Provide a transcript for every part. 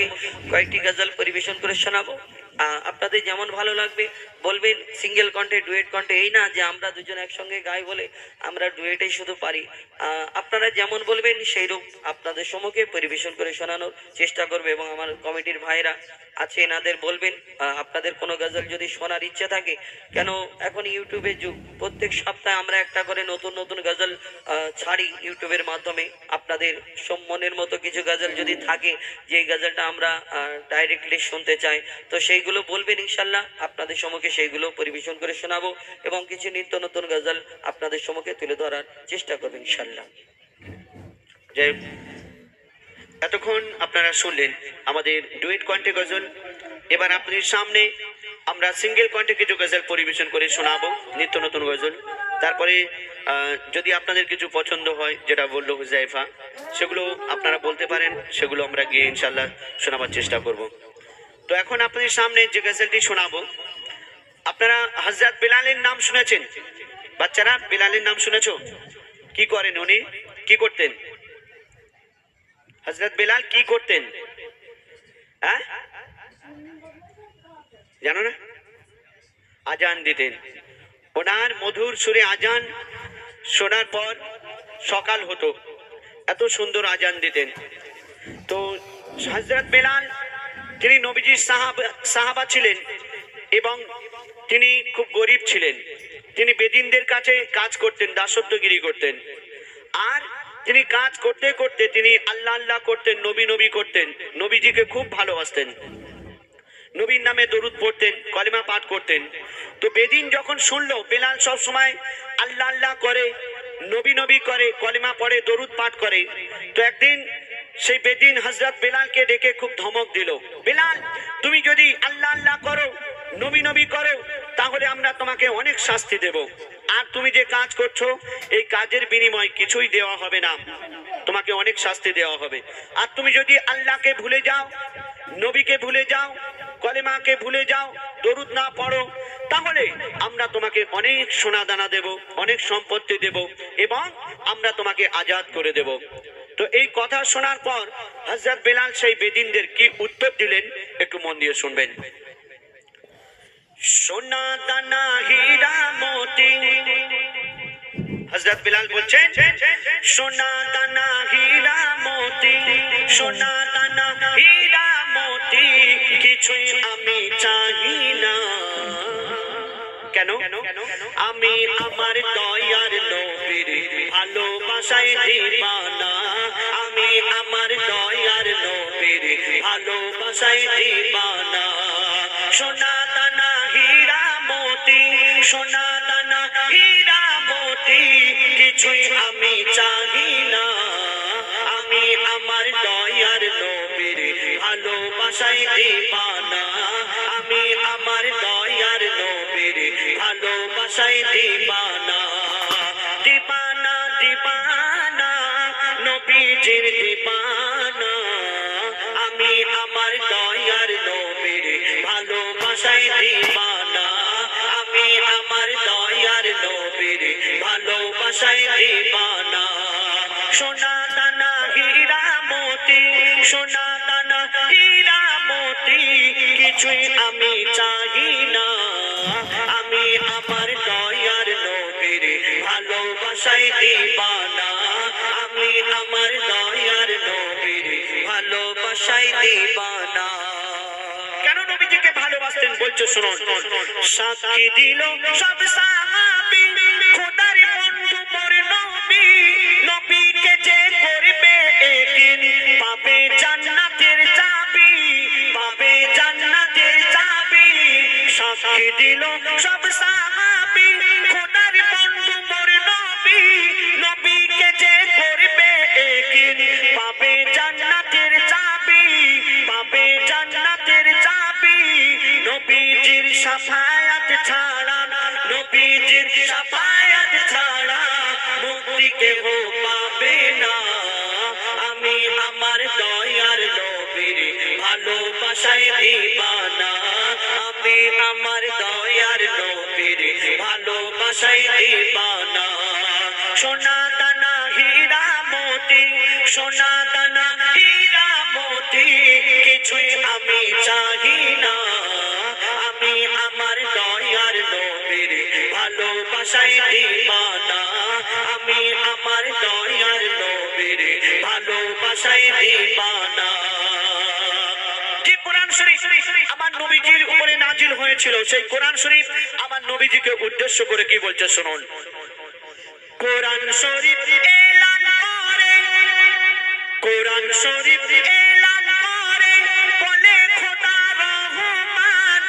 সম্মুখে কয়েকটি গজল পরিবেশন করে শোনাবো। আপনাদের যেমন ভালো লাগবে, বলবেন সিঙ্গেল কণ্ঠে ডুয়েট কণ্ঠে, এই না যে আমরা দুজন একসঙ্গে গাই বলে আমরা ডুয়েটেই শুধু পারি। আপনারা যেমন বলবেন সেই রূপ আপনাদের সম্মুখে পরিবেশন করে শোনানোর চেষ্টা করবে এবং আমার কমিটির ভাইরা আছে, এনাদের বলবেন আপনাদের কোনো গজল যদি শোনার ইচ্ছে থাকে, কেন এখন ইউটিউবের যুগ, প্রত্যেক সপ্তাহে আমরা একটা করে নতুন নতুন গজল ছাড়ি ইউটিউবের মাধ্যমে। আপনাদের সম্মানের মতো কিছু গজল যদি থাকে যে গজলটা আমরা ডাইরেক্টলি শুনতে চাই, তো সেইগুলো বলবেন ইনশাল্লাহ আপনাদের সম্মুখে সেইগুলো পরিবেশন করে শোনাবো এবং কিছু নিত্য নতুন গজল আপনাদের সম্মুখে তুলে ধরার চেষ্টা করব ইনশাল্লাহ এতক্ষণ আপনারা শুনলেন আমাদের ডুয়েট কণ্ঠে গজল। এবার আপনাদের সামনে আমরা সিঙ্গেল কণ্ঠে কিছু গজল পরিবেশন করে শোনাবো, নিত্য নতুন গজল। তারপরে যদি আপনাদের কিছু পছন্দ হয়, যেটা বলল হুজাইফা, সেগুলো আপনারা বলতে পারেন, সেগুলো আমরা গিয়ে ইনশাল্লাহ শোনাবার চেষ্টা করব। তো এখন আপনাদের সামনে যে গজলটি শোনাবো। আপনারা হজরত বিলালের নাম শুনেছেন? বাচ্চারা, বিলালের নাম শুনেছো? কি করেন উনি? কি করতেন? হজরত বেলাল কি করতেন? হ্যাঁ? জানো না? আজান দিতেন। ওনার মধুর সুরে আজান শোনার পর সকাল হতো। এত সুন্দর আজান দিতেন। তো হজরত বেলাল তিনি নবীজির সাহাবা সাহাবা ছিলেন এবং তিনি খুব গরিব ছিলেন। তিনি বেদিনদের কাছে কাজ করতেন, দাসত্বগিরি করতেন। আর তিনি কাজ করতে করতে তিনি আল্লাহ আল্লাহ করতেন, নবী নবী করতেন, নবীজিকে খুব ভালোবাসতেন। নবীর নামে দরুদ পড়তেন, কলিমা পাঠ করতেন। তো বেদিন যখন শুনলো, বেলাল সব সময় আল্লাহ আল্লাহ করে, নবী নবী করে, কলিমা পড়ে, দরুদ পাঠ করে। তো একদিন সেই বেদিন হজরত বেলালকে ডেকে খুব ধমক দিল। বেলাল, তুমি যদি আল্লাহ আল্লাহ করো, নবী নবী করো, তাহলে আমরা তোমাকে অনেক শাস্তি দেব। আর তুমি যে কাজ করছ, এই কাজের বিনিময় কিছুই দেওয়া হবে না। তোমাকে অনেক শাস্তি দেওয়া হবে। আর তুমি যদি আল্লাহকে ভুলে যাও, নবীকে ভুলে যাও, কলেমাকে ভুলে যাও, দরুদ না পড়ো, তাহলে আমরা তোমাকে অনেক সোনা দানা দেব, অনেক সম্পত্তি দেব, এবং আমরা তোমাকে আজাদ করে দেব। তো এই কথা শোনার পর হজরত বেলাল সেই বেদিনদের কি উত্তর দিলেন? একটু মন দিয়ে শুনবেন। সোনা দানা হীরা মতি হজরত বিলাল বলছেন সোনা দানা হীরা মতি সোনা দানা হীরা মতি কিছুই আমি চাহি না। কেন? আমি আমার দয়ার নবীর ভালোবাসায় দিবানা। আমি আমার দয়ার নবীর ভালোবাসায় দিবানা। সোনা দানা হীরা সোনা দানা হীরা কিছুই আমি চাহি না। আমি আমার দয়ার নবীর ভালোবাসায় দিবানা। আমি আমার দয়ার নবীর ভালোবাসায় দিবানা দিবানা দিবানা নবীজির দিবানা আমি আমার দয়ার নবীর ভালোবাসায় দিবানা আমি আমার দয়ার নবীর ভালোবাসায় দিবানা সোনা দানা হীরা মতি সোনা দানা হীরা মতি কিছুই আমি না আমি আমার দয়ার নবীর ভালোবাসায় দিবানা। আমি আমার দয়ার নবীর ভালোবাসায় দিবানা। কেন নবীজিকে ভালোবাসতেন বলছো শুনুন। সাক্ষী দিল সব সাহাবী। খোদার বন্ধু মোর নবী। নবীকে যে করবে একদিন পাবে দিল সব সাহাবী খোদার বন্ধু মোর নবী, নবীকে যে করবে একদিন পাবে জান্নাতের চাবি, পাবে জান্নাতের চাবি। নবীজির সাফায়াত ছাড়া, নবীজির সাফায়াত ছাড়া মুক্তি কেহ ভালোবাসায় দিবানা। আমি আমার দয়ার নবীর ভালোবাসায় দিবানা। সোনা দানা হীরা মতি, সোনা দানা হীরা মতি কিছু কিছুই আমি চাহি না। আমি আমার দয়ার নবীর ভালোবাসায় দিবানা। আমি আমার দয়ার নবীর ভালোবাসায় দিবানা। যে কোরআন শরীফ আমার নবীজির উপরে নাজিল হয়েছিল, সেই কোরআন শরীফ আমার নবীজিকে উদ্দেশ্য করে কি বলছে শুনুন। কোরআন শরীফ এলান করে, কোরআন শরীফ এলান করে, বলে খোদা রহমান,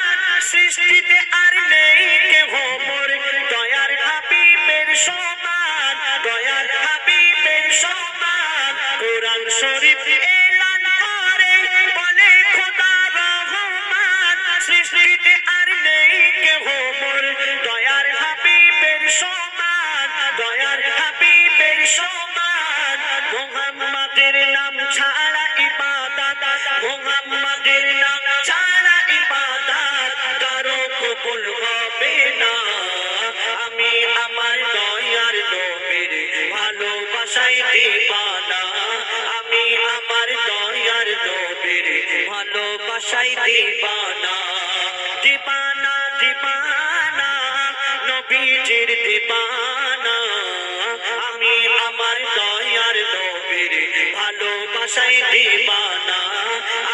সৃষ্টিতে আর নেই কেহ মোর। দয়ার হাবিবের সমান, দয়ার হাবিবের সমান, কোরআন শরীফ ভালোবাসায় দিবানা দিবানা দিবানা, নবীজির দিবানা। আমি আমার দয়ার নবীর ভালোবাসায় দিবানা।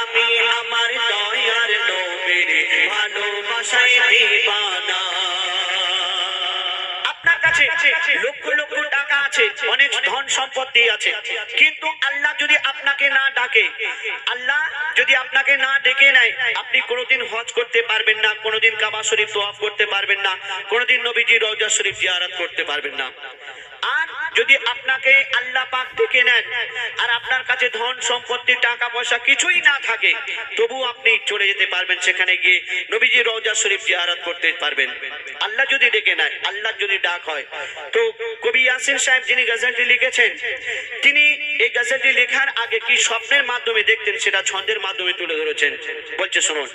আমি আমার দয়ার নবীর ভালোবাসায় দিবানা। আপনার কাছে লক্ষ লক্ষ টাকা আছে, অনেক ধন সম্পত্তি আছে। কিন্তু আল্লাহ যদি আপনাকে না ডাকে, আল্লাহ যদি আপনাকে না ডেকে নেয়, আপনি কোনোদিন হজ করতে পারবেন না, কোনোদিন কাবা শরীফ তোয়াফ করতে পারবেন না, কোনোদিন নবীজি রওজা শরীফ জিয়ারত করতে পারবেন না। যদি আপনাকে আল্লাহ পাক ডেকে নেন আর আপনার কাছে ধন, সম্পত্তি, টাকা, পয়সা কিছুই না থাকে তবু আপনি চলে যেতে পারবেন সেখানে গিয়ে নবীজি রওজা শরীফ জিয়ারত করতে পারবেন। আল্লাহ যদি ডেকে নেয়, আল্লাহ যদি ডাক হয়। তো কবি ইয়াসিন সাহেব যিনি গজলটি লিখেছেন, তিনি এই গজলটি লেখার আগে কি স্বপ্নের মাধ্যমে দেখতেন, সেটা ছন্দের মাধ্যমে তুলে ধরেছেন? বলছে, শুনুন।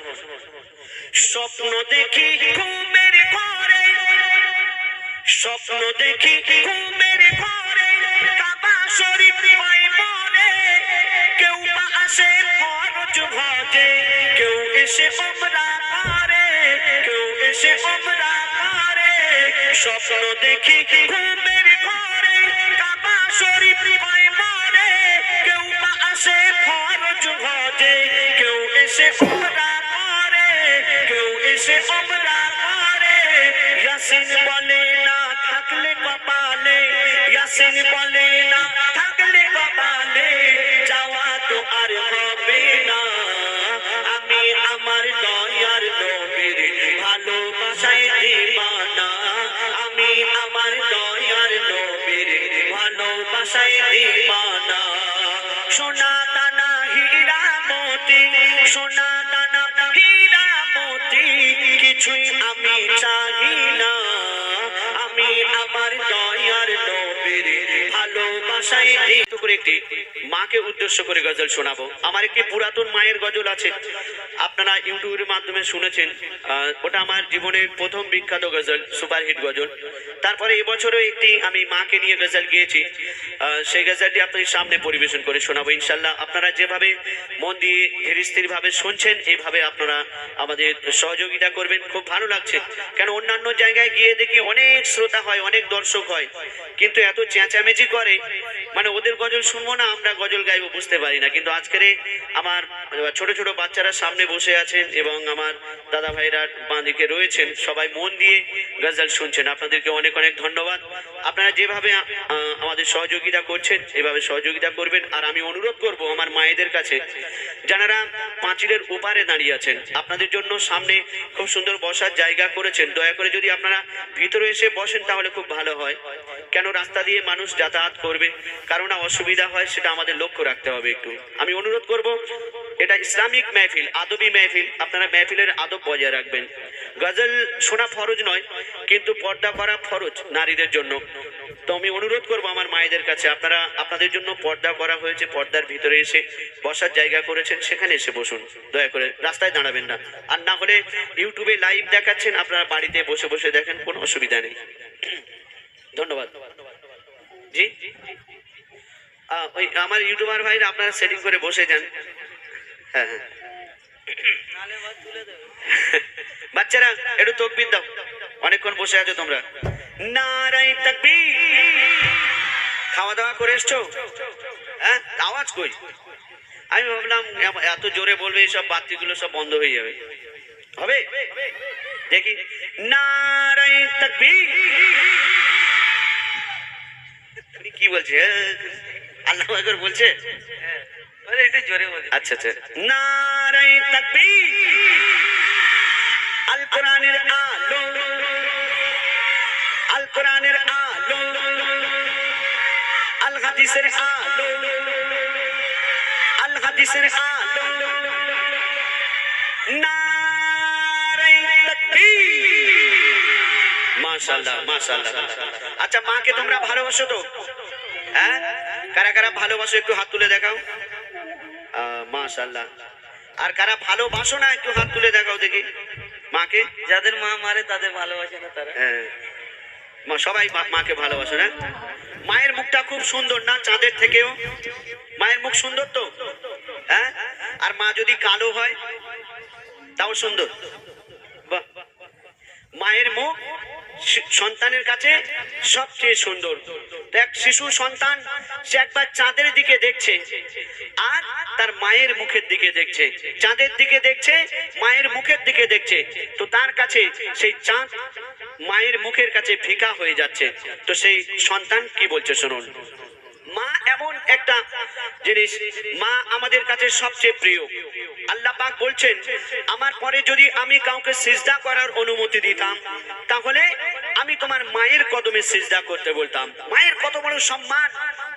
স্বপ্ন দেখি ঘুমের ঘরে, স্বপ্ন দেখি ঘুমের ঘরে এসে ওমরা করে, কেউ এসে ওমরা করে। স্বপ্ন দেখি ঘুমের ঘরে, কাবা শরীফ পাই মনে। কেউ বা আসে ফরজ ভজে কেউ এসে ওমরা করে, কেউ এসে ওমরা করে। ইয়াসিন বলে ইয়াসিন বলে না, থাকলে কপালে যাওয়া তো আর হবে না। আমি আমার দয়ার নবীর ভালোবাসায় দিবানা। আমি আমার দয়ার ভালোবাসায় দিবানা। সোনা দানা, হীরা সোনা দানা, হীরা কিছুই আমি চাই না। আমি আমার দয়ার মাকে উদ্দেশ্য করে গজল শোনাবো। আমার একটি পুরাতন মায়ের গজল আছে। আপনারা ইউটিউবের মাধ্যমে শুনেছেন ওটা আমার জীবনের প্রথম বিখ্যাত গজল, সুপারহিট গজল। তারপরে এবছরও একটি আমি মাকে নিয়ে গজল গিয়েছি। সেই গজলটি আপনাদের সামনে পরিবেশন করে শোনাবো। ইনশাল্লাহ আপনারা যেভাবে মন দিয়ে ধীর স্থির ভাবে শুনছেন, এভাবে আপনারা আমাদের সহযোগিতা করবেন। খুব ভালো লাগছে। কেন অন্যান্য জায়গায় গিয়ে দেখি অনেক শ্রোতা হয়, অনেক দর্শক হয়। কিন্তু এত চেঁচামেচি করে মানে ওদের গজল শুনব না, আমরা গজল গাইবো বুঝতে পারি না। কিন্তু আজকের আমার ছোট ছোট বাচ্চারা সামনে বসে আছেন এবং আমার দাদা ভাইরা বাঁদিকে রয়েছেন, সবাই মন দিয়ে গজল শুনছেন। আপনাদেরকে অনেক অনেক ধন্যবাদ। আপনারা যেভাবে আমাদের সহযোগিতা করছেন, এভাবে সহযোগিতা করবেন। আর আমি অনুরোধ করব আমার মায়েদের কাছে যারা পাঁচিলের ওপারে দাঁড়িয়ে আছেন, আপনাদের জন্য সামনে খুব সুন্দর বসার জায়গা করেছেন। দয়া করে যদি আপনারা ভিতরে এসে বসেন তাহলে খুব ভালো হয়। কেন রাস্তা দিয়ে মানুষ যাতায়াত করবে। কারণ অসুবিধা হয়, সেটা আমাদের লক্ষ্য রাখতে হবে একটু। আমি অনুরোধ করব, এটা ইসলামিক মেহফিল, আদবি মেহফিল, আপনারা মেহফিলের আদব বজায় রাখবেন। গজল শোনা ফরজ নয়, কিন্তু পর্দা করা ফরজ নারীদের জন্য। তো আমি অনুরোধ করব আমার মায়েদের কাছে, আপনারা, আপনাদের জন্য পর্দা করা হয়েছে, পর্দার ভিতরে এসে বসার জায়গা করেছেন, সেখানে এসে বসুন, দয়া করে। রাস্তায় দাঁড়াবেন না। আর না হলে ইউটিউবে লাইভ দেখাচ্ছেন, আপনারা বাড়িতে বসে বসে দেখেন, কোনো অসুবিধা নেই। ধন্যবাদ। জি। ওই আমার ইউটিউবার ভাইরা আপনারা সেটিং করে বসে যান। হ্যাঁ হ্যাঁ। বাচ্চারা একটু তকবির দাও। অনেকক্ষণ বসে আছো তোমরা। নারাই তাকবীর! খাওয়া দাওয়া করে এসছো? হ্যাঁ আওয়াজ কই? আমি ভাবলাম এত জোরে বলবে সব বাতিগুলো সব বন্ধ হয়ে যাবে। হবে? দেখি। নারাই তাকবীর! কি বলছে? আল্লাহ একবার বলছে? আচ্ছা আচ্ছা তাকবীর আল কোরআনের আলো আল কোরআনের আলো আল। হাদিসের আলো। আল। হাদিসের আলো। নারাই মাশাআল্লাহ মাশাআল্লাহ। আচ্ছা মাকে তোমরা ভালোবাসো তো? হ্যাঁ? কারা কারা ভালোবাসো একটু হাত তুলে দেখাও। মাশাল্লাহ আর কারা ভালোবাসো না একটু হাত তুলে দেখাও দেখি। মাকে? যাদের মা মারে তাদের ভালোবাসে না তারা। হ্যাঁ। মা সবাই মা- মাকে ভালোবাসো না? মায়ের মুখটা খুব সুন্দর না চাঁদের থেকেও? মায়ের মুখ সুন্দর তো? হ্যাঁ? আর মা যদি কালো হয় তাও সুন্দর। বাহ। মায়ের মুখ সন্তানের কাছে সবচেয়ে সুন্দর। এক শিশু সন্তান, সে একবার চাঁদের দিকে দেখছে আর তার মায়ের মুখের দিকে দেখছে। চাঁদের দিকে দেখছে, মায়ের মুখের দিকে দেখছে। তো তার কাছে সেই চাঁদ মায়ের মুখের কাছে ফিকা হয়ে যাচ্ছে। তো সেই সন্তান কি বলছে শুনুন। মা এমন একটা জিনিস, মা আমাদের কাছে সবচেয়ে প্রিয়। আল্লাহ পাক বলছেন, আমার পরে যদি আমি কাউকে সিজদা করার অনুমতি দিতাম, তাহলে আমি তোমার মায়ের কদমে সিজদা করতে বলতাম। মায়ের কত বড় সম্মান!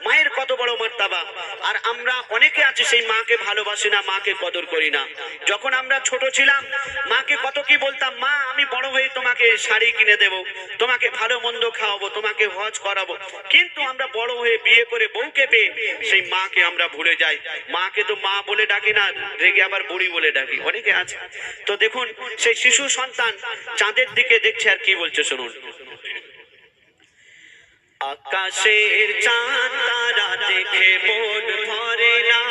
মায়ের কত বড় মর্তাবা। আর আমরা অনেকে আছে সেই মাকে ভালোবাসি না, মাকে কদর করি না। যখন আমরা ছোট ছিলাম, মাকে কত কি বলতাম, মা, আমি বড় হয়ে তোমাকে শাড়ি কিনে দেব, তোমাকে ভালো মন্দ খাওয়াবো, তোমাকে হজ করাবো। কিন্তু আমরা বড় হয়ে বিয়ে করে বউকে পেয়ে সেই মাকে আমরা ভুলে যাই। মাকে তো মা বলে ডাকি না, রেগে আবার বুড়ি বলে ডাকি। অনেকে আছে। তো দেখুন, সেই শিশু সন্তান চাঁদের দিকে দেখছে আর কি বলছে, শুনুন। আকাশের চাঁদ, তারা দেখে মন ভরে না।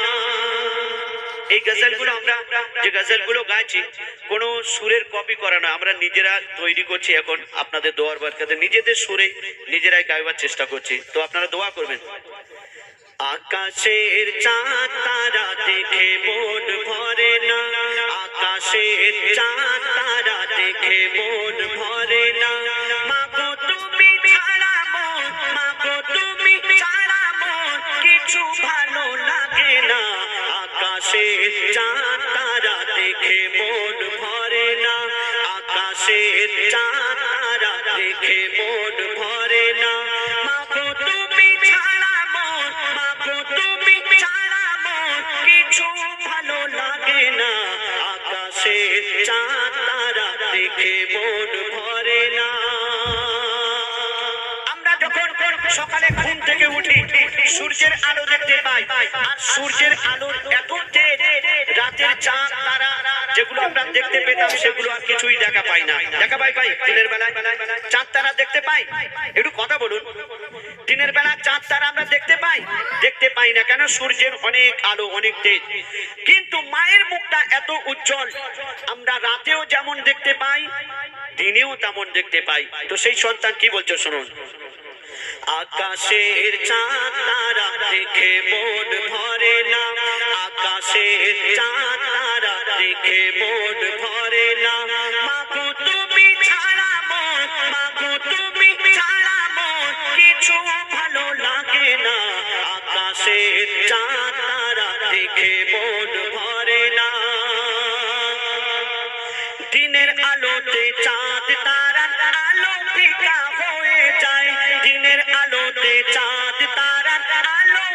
এই গজলগুলো আমরা, যে গজলগুলো গাইছি, কোনো সুরের কপি করা না আমরা নিজেরা তৈরি করছি এখন আপনাদের দোয়ার বারকাতে। নিজেদের সুরে নিজেরাই গাইবার চেষ্টা করছি। তো আপনারা দোয়া করবেন। আকাশের চাঁদ, তারা দেখে মন ভরে না। আকাশের চাঁদ, তারা দেখে মন ভরে না। মাগো তারা দেখে মন ভরে না। মাগো তুমি ছাড়া মন, মাগো তুমি ছাড়া মন, কিছু ভালো লাগে না। আকাশের চাঁদ তারা দেখে মন ভরে না। আমরা যখন সকালে ঘুম থেকে উঠি, সূর্যের আলো দেখতে পাই, আর সূর্যের আলোর এত রাতের চাঁদ, তারা যেগুলো আমরা দেখতে পেতাম, সেগুলো আর কিছুই দেখা পাই না। দেখা পাই পাই দিনের বেলায়। চাঁদ তারা দেখতে পাই। একটু কথা বলুন। দিনের বেলা চাঁদ তারা আমরা দেখতে পাই? দেখতে পাই না কেন? সূর্যের অনেক আলো, অনেক তেজ। কিন্তু মায়ের মুখটা এত উজ্জ্বল, আমরা রাতেও যেমন দেখতে পাই, দিনেও তেমন দেখতে পাই। তো সেই সন্তান কি বলছো শুনুন। আকাশের চাঁদ তারা দেখে মন ভরে না। আকাশের চাঁদ তারা দেখে মন ভরে না। মাগো, তুমি ছাড়া মন তুমি ছাড়া কিছু ভালো লাগে না। আকাশের চাঁদ তারা দেখে মন ভরে না। দিনের আলোতে চাঁদ তারার চাঁদ তারা আলো।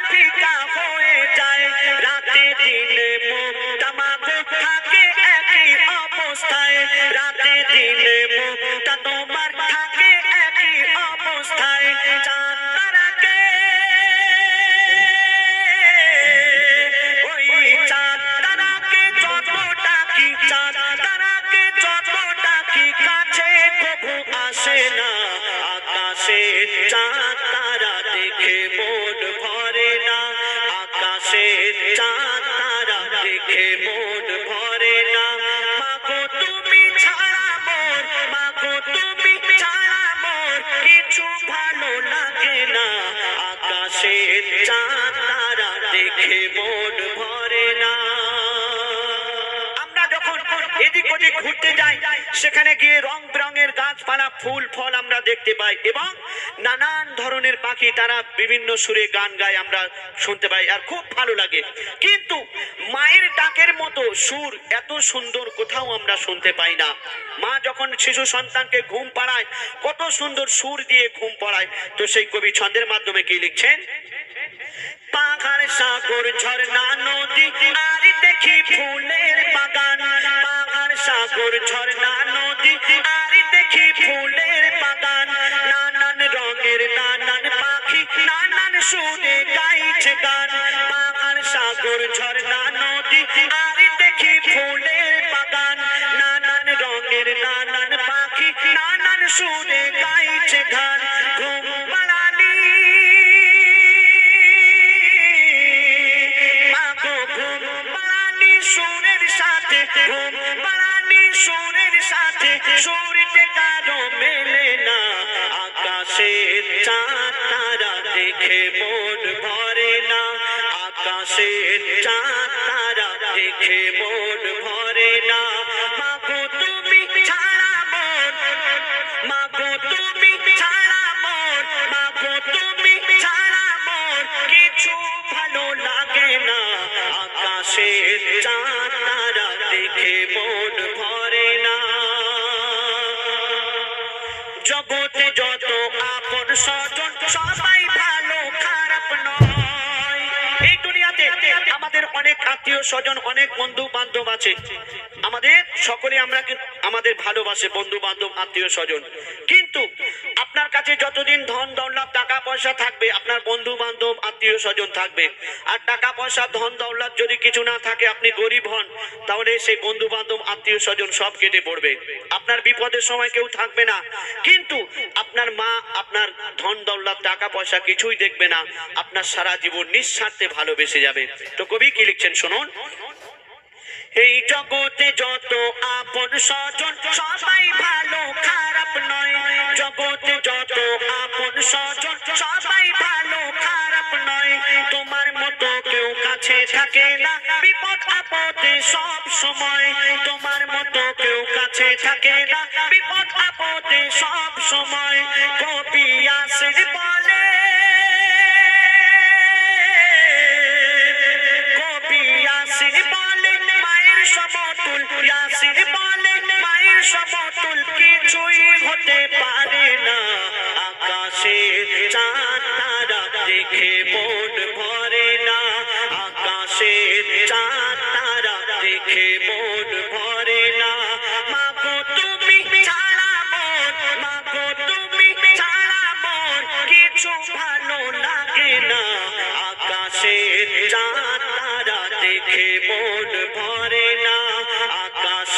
সেখানে গিয়ে রং বেরঙের গাছপালা, ফুল, ফল আমরা দেখতে পাই এবং নানান ধরনের পাখি তারা বিভিন্ন সুরে গান গায় আমরা শুনতে পাই আর খুব ভালো লাগে। কিন্তু মায়ের ডাকের মতো সুর এত সুন্দর কোথাও আমরা শুনতে পাই না। মা যখন শিশু সন্তানকে ঘুম পাড়ায়, কত সুন্দর সুর দিয়ে ঘুম পাড়ায়, তো সেই কবি ছন্দের মাধ্যমে কি লিখছেন? পাহাড় সাগর, ঝর্ণা, নদী, আর দেখি ফুলের বাগান। সাগর, ঝর্ণা, নদী, আর দেখি ফুলের বাগান। নানান রঙের, নানান পাখি, নানান সুরে গাইছে গান। পাহাড়, সাগর, ঝর্ণা, নদী, আর দেখি ফুলের বাগান। নানান রঙের, নানান পাখি, নানান সুরে গাইছে গান। আত্মীয় স্বজন, অনেক বন্ধু বান্ধব আছে। আমাদের, সকলে আমরা আমাদের ভালোবাসে বন্ধু বান্ধব আত্মীয় স্বজন। কিন্তু কাছে যতদিন ধন দৌলত, টাকা পয়সা থাকবে, আপনার বন্ধু বান্ধব, আত্মীয় স্বজন থাকবে। আর টাকা পয়সা, ধন দৌলত যদি কিছু না থাকে, আপনি গরিব হন, তাহলে সেই বন্ধু বান্ধব, আত্মীয় স্বজন সব কেটে পড়বে। আপনার বিপদের সময় কেউ থাকবে না। কিন্তু আপনার মা, আপনার ধন দৌলত, টাকা পয়সা কিছুই দেখবে না। আপনার সারা জীবন নিঃস্বার্থে ভালোবেসে যাবে। তো কবি কি লিখছেন শুনুন? এই জগতে যত আপন স্বজন, সবাই ভালো, খারাপ নয়। জগতে যত আপন স্বজন, সবাই ভালো, খারাপ নয়। তোমার মতো কেউ কাছে থাকে না। বিপদ আপদে সব সময়। তোমার মতো কেউ কাছে থাকে না। বিপদ আপদে সব সময়। কবি আসির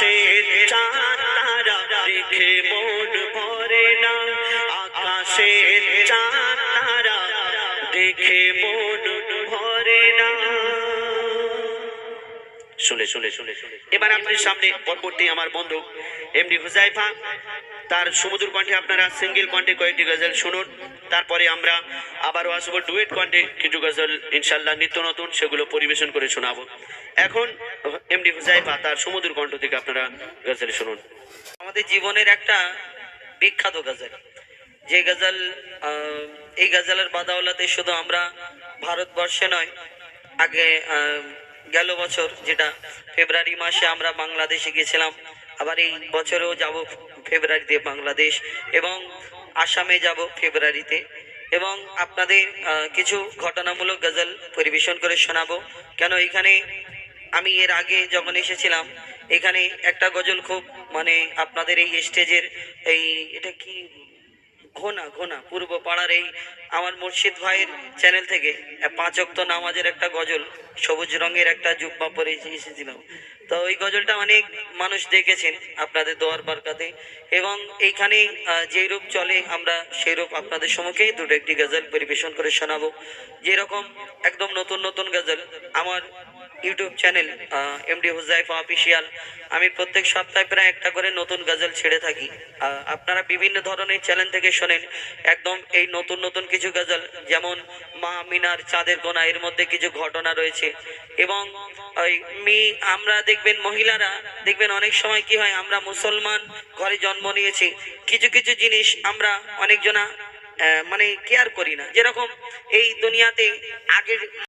দেখে মন ভরে না। না। শুনে শুনে শুনে এবার আপনার সামনে পরবর্তী আমার বন্ধু এমডি হুজাইফা। তার সমুদ্র কণ্ঠে আপনারা সিঙ্গেল কণ্ঠে কয়েকটি গজল শুনুন। তারপরে আমরা আবারও আসব ডুয়েট কণ্ঠে কিছু গজল। ইনশাল্লাহ নিত্য নতুন সেগুলো পরিবেশন করে শোনাবো। এখন এমডি হুজাইফা তার সমুদ্র কণ্ঠ থেকে আপনারা গজল শুনুন। আমাদের জীবনের একটা বিখ্যাত গজল। যে গজল এই গজলের বাদাওলাতে শুধু আমরা ভারতবর্ষে নয়, আগে গেল বছর যেটা ফেব্রুয়ারি মাসে আমরা বাংলাদেশে গেছিলাম আবার এই বছরেও যাব ফেব্রুয়ারিতে বাংলাদেশ এবং আসামে যাব ফেব্রুয়ারিতে এবং আপনাদের কিছু ঘটনামূলক গজল পরিবেশন করে শোনাবো। কেন এখানে আমি এর আগে যখন এসেছিলাম, এখানে একটা গজল খুব মানে আপনাদের এই স্টেজের এই, এটা কি ঘোনা ঘোনা, পূর্ব পাড়ার এই আমার মুর্শিদ ভাইয়ের চ্যানেল থেকে, পাঁচ অক্ত নামাজের একটা গজল। সবুজ রঙের একটা জুব্বা পরে এসে- এসেছিলাম তো ওই গজলটা অনেক মানুষ দেখেছেন আপনাদের দোয়ার বারকাতে এবং এইখানে যেই রূপ চলে, আমরা সেই রূপ আপনাদের সম্মুখে দুটো একটি গজল পরিবেশন করে শোনাবো। যেরকম একদম নতুন নতুন গজল, আমার YouTube channel MD Huzaifa official. আমি প্রত্যেক সপ্তাহে প্রায় একটা করে নতুন গজল ছেড়ে থাকি। আপনারা বিভিন্ন ধরনের চ্যানেল থেকে শোনেন, একদম এই নতুন নতুন কিছু গজল, যেমন মা মিনার চাঁদের গোনা এর মধ্যে কিছু ঘটনা রয়েছে। আছে এবং ওই আমরা দেখবেন মহিলারা, দেখবেন অনেক সময় কি হয়, আমরা মুসলমান ঘরে জন্ম নিয়েছি। কিছু কিছু জিনিস আমরা অনেকজনা মানে কেয়ার করি না। যেরকম এই দুনিয়াতে আগের